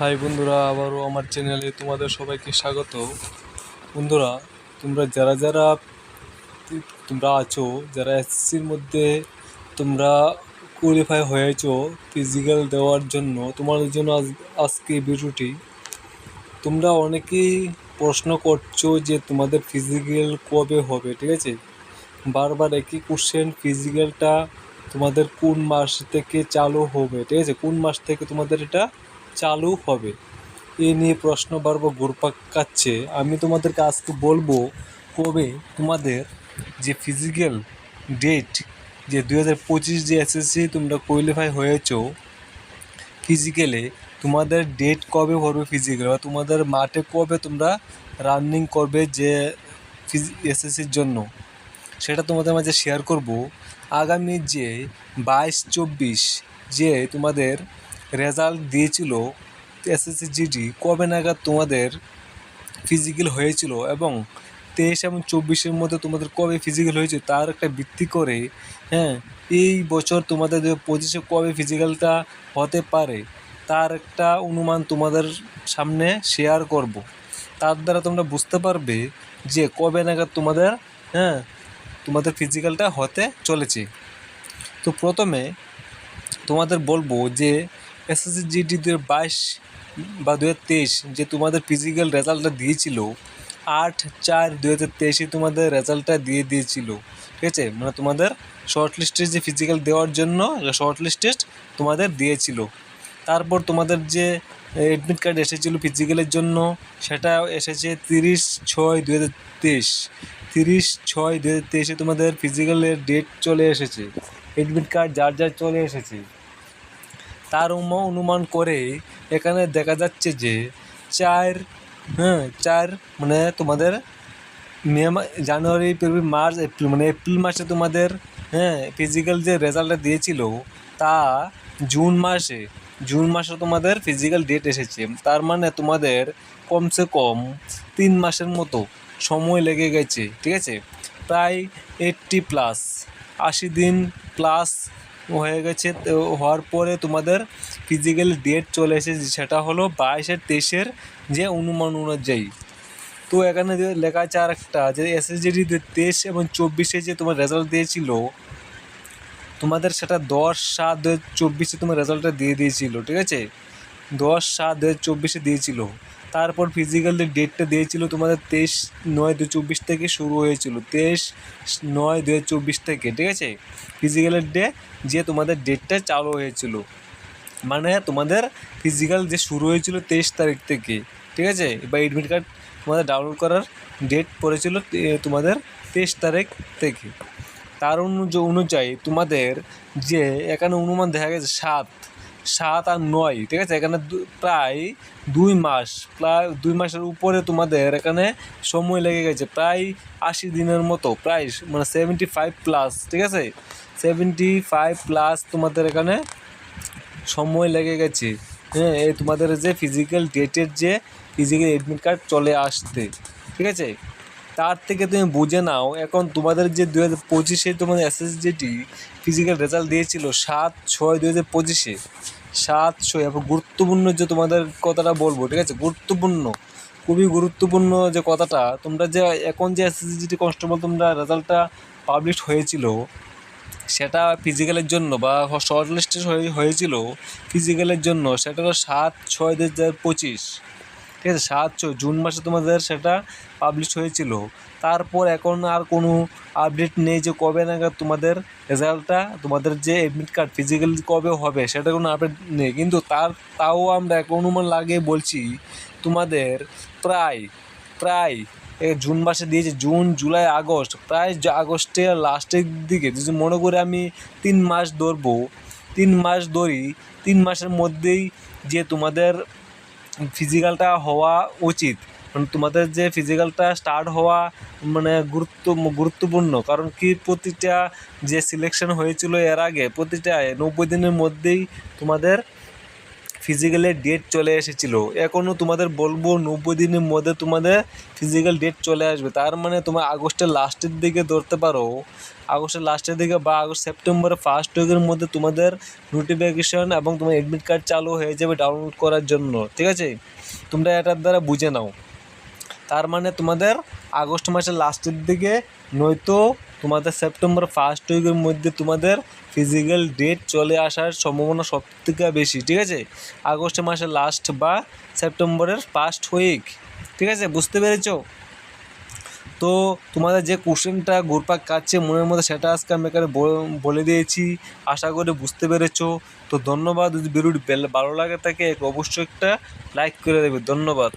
High বন্ধুরা, আবারও আমার চ্যানেলে তোমাদের সবাইকে স্বাগত। বন্ধুরা, তোমরা যারা যারা তোমরা আছো, যারা এসসির মধ্যে তোমরা কোয়ালিফাই হয়েছো ফিজিক্যাল দেওয়ার জন্য, তোমাদের জন্য আজ, আজকে ভিডিওটি। তোমরা অনেকেই প্রশ্ন করছ যে তোমাদের ফিজিক্যাল কবে হবে, ঠিক আছে? বারবার একই কোশ্চেন ফিজিক্যালটা তোমাদের কোন মাস থেকে চালু হবে, ঠিক আছে? কোন মাস থেকে তোমাদের এটা চালু হবে। এ নিয়ে প্রশ্ন বারবার ঘুরপাক কাচ্ছে আমি তোমাদেরকে আজকে বলব কবে তোমাদের যে ফিজিক্যাল ডেট যে দু হাজার পঁচিশ যে এসএসসি তোমরা কোয়ালিফাই হয়েছো ফিজিক্যালে তোমাদের ডেট কবে পড়বে ফিজিক্যাল বা তোমাদের মাঠে কবে তোমরা রানিং করবে যে এসএসসির জন্য? সেটা তোমাদের মাঝে শেয়ার করব। আগামী যে বাইশ চব্বিশ যে তোমাদের রেজাল্ট দিয়েছিল এসএসসি জিডি কবে নাগাদ তোমাদের ফিজিক্যাল হয়েছিল এবং তেইশ এবং চব্বিশের মধ্যে তোমাদের কবে ফিজিক্যাল হয়েছে তার একটা ভিত্তি করে হ্যাঁ এই বছর তোমাদের যে পঁচিশে কবে ফিজিক্যালটা হতে পারে তার একটা অনুমান তোমাদের সামনে শেয়ার করব। তার দ্বারা তোমরা বুঝতে পারবে যে কবে নাগাদ তোমাদের হ্যাঁ তোমাদের ফিজিক্যালটা হতে চলেছে। তো প্রথমে তোমাদের বলব যে এসএসসি জিডি দু বাইশ বা দু হাজার তেইশ যে তোমাদের ফিজিক্যাল রেজাল্টটা দিয়েছিল, আট চার দু হাজার তেইশে তোমাদের রেজাল্টটা দিয়ে দিয়েছিল, ঠিক আছে? মানে তোমাদের শর্ট লিস্টের যে ফিজিক্যাল দেওয়ার জন্য শর্ট লিস্টে তোমাদের দিয়েছিল। তারপর তোমাদের যে অ্যাডমিট কার্ড এসেছিল ফিজিক্যালের জন্য, সেটা এসেছে তিরিশ ছয় দু হাজার তেইশ। তিরিশ ছয় দু হাজার তেইশে তোমাদের ফিজিক্যালের ডেট চলে এসেছে। অ্যাডমিট কার্ড যার যার চলে এসেছে। তার অনুমান করে এখানে দেখা যাচ্ছে যে চার হ্যাঁ চার মানে তোমাদের May January, February, March, April মানে এপ্রিল মাসে তোমাদের হ্যাঁ ফিজিক্যাল যে রেজাল্টটা দিয়েছিল তা জুন মাসে জুন মাসে তোমাদের ফিজিক্যাল ডেট এসেছে। তার মানে তোমাদের কমসে কম তিন মাসের মতো সময় লেগে গেছে, ঠিক আছে? প্রায় এইট্টি প্লাস আশি দিন প্লাস হয়ে গেছে হওয়ার পরে তোমাদের ফিজিক্যাল ডেট চলে এসেছে, সেটা হলো বাইশের তেইশের যে অনুমান অনুযায়ী। তো এখানে লেখা আছে আর একটা যে এসএসজিডি তেইশ এবং চব্বিশে যে তোমার রেজাল্ট দিয়েছিল, তোমাদের সেটা দশ সাত দু চব্বিশে তোমার রেজাল্টটা দিয়ে দিয়েছিল, ঠিক আছে? দশ সাত দু হাজার চব্বিশে দিয়েছিল। তারপর ফিজিক্যালের ডেটটা দিয়েছিল তোমাদের তেইশ নয় দু চব্বিশ থেকে শুরু হয়েছিল। তেইশ নয় দু হাজার চব্বিশ থেকে, ঠিক আছে? ফিজিক্যালের ডে যে তোমাদের ডেটটা চালু হয়েছিল। মানে তোমাদের ফিজিক্যাল যে শুরু হয়েছিল তেইশ তারিখ থেকে, ঠিক আছে? বা এডমিট কার্ড তোমাদের ডাউনলোড করার ডেট পড়েছিল তোমাদের তেইশ তারিখ থেকে। তার অনুয- অনুযায়ী তোমাদের যে এখানে অনুমান দেখা গেছে সাত সাত আর নয়, ঠিক আছে? এখানে প্রায় দুই মাস, প্রায় দুই মাসের উপরে তোমাদের এখানে সময় লেগে গেছে, প্রায় আশি দিনের মতো, প্রায় মানে সেভেন্টি ফাইভ প্লাস ঠিক আছে? সেভেন্টি ফাইভ প্লাস তোমাদের এখানে সময় লেগে গেছে। হ্যাঁ এই তোমাদের যে ফিজিক্যাল ডেটের যে ফিজিক্যাল এডমিট কার্ড চলে আসতে, ঠিক আছে? তার থেকে তুমি বুঝে নাও, এখন তোমাদের যে দু হাজার পঁচিশে তোমাদের এসএসজিটি ফিজিক্যাল রেজাল্ট দিয়েছিল সাত ছয় দু হাজার পঁচিশে। সাত ছয় এখন গুরুত্বপূর্ণ যে তোমাদের কথাটা বলব, ঠিক আছে? গুরুত্বপূর্ণ, খুবই গুরুত্বপূর্ণ যে কথাটা, তোমরা যে এখন যে এসএসজিটি কনস্টেবল তোমরা রেজাল্টটা পাবলিশ হয়েছিল, সেটা ফিজিক্যালের জন্য বা শর্ট লিস্টে হয়েছিল ফিজিক্যালের জন্য, সেটা হলো সাত ছয় দু হাজার পঁচিশ। ঠিক আছে? সাত ছয়, জুন মাসে তোমাদের সেটা পাবলিশ হয়েছিল। তারপর এখন আর কোনো আপডেট নেই যে কবে নাগাদ তোমাদের রেজাল্টটা, তোমাদের যে এডমিট কার্ড ফিজিক্যাল কবে হবে, সেটা কোনো আপডেট নেই। কিন্তু তার, তাও আমরা এক অনুমান লাগিয়ে বলছি, তোমাদের প্রায় প্রায় জুন মাসে দিয়েছে, জুন, জুলাই, আগস্ট, প্রায় আগস্টের লাস্টের দিকে, যদি মনে করে আমি তিন মাস ধরবো, তিন মাস ধরি, তিন মাসের মধ্যেই যে তোমাদের ফিজিক্যালটা হওয়া উচিত মানে তোমাদের যে ফিজিক্যালটা স্টার্ট হওয়া মানে গুরুত্ব, গুরুত্বপূর্ণ, কারণ কি প্রতিটা যে সিলেকশন হয়েছিল এর আগে, প্রতিটা নব্বই দিনের মধ্যেই তোমাদের ফিজিক্যালের ডেট চলে এসেছিল। এখনও তোমাদের বলব নব্বই দিনের মধ্যে তোমাদের ফিজিক্যাল ডেট চলে আসবে। তার মানে তোমার আগস্টের লাস্টের দিকে ধরতে পারো। আগস্টের লাস্টের দিকে বা আগস্ট সেপ্টেম্বরের ফার্স্ট উইকের মধ্যে তোমাদের নোটিফিকেশন এবং তোমার অ্যাডমিট কার্ড চালু হয়ে যাবে ডাউনলোড করার জন্য। ঠিক আছে? তোমরা এটার দ্বারা বুঝে নাও। তার মানে তোমাদের আগস্ট মাসের লাস্টের দিকে নয়তো তোমাদের সেপ্টেম্বর ফার্স্ট উইকের মধ্যে তোমাদের ফিজিক্যাল ডেট চলে আসার সম্ভাবনা সব থেকে বেশি, ঠিক আছে? আগস্ট মাসের লাস্ট বা সেপ্টেম্বরের ফার্স্ট উইক ঠিক আছে? বুঝতে পেরেছ? তো তোমাদের যে কোশ্চেনটা ঘুরপাক কাটছে মনের মধ্যে সেটা আজকে আমি এখানে বল- দিয়েছি, আশা করি বুঝতে পেরেছ। তো ধন্যবাদ, যদি ভিডিওটি ভালো লাগে থাকে অবশ্যই একটা লাইক করে দেবে, ধন্যবাদ।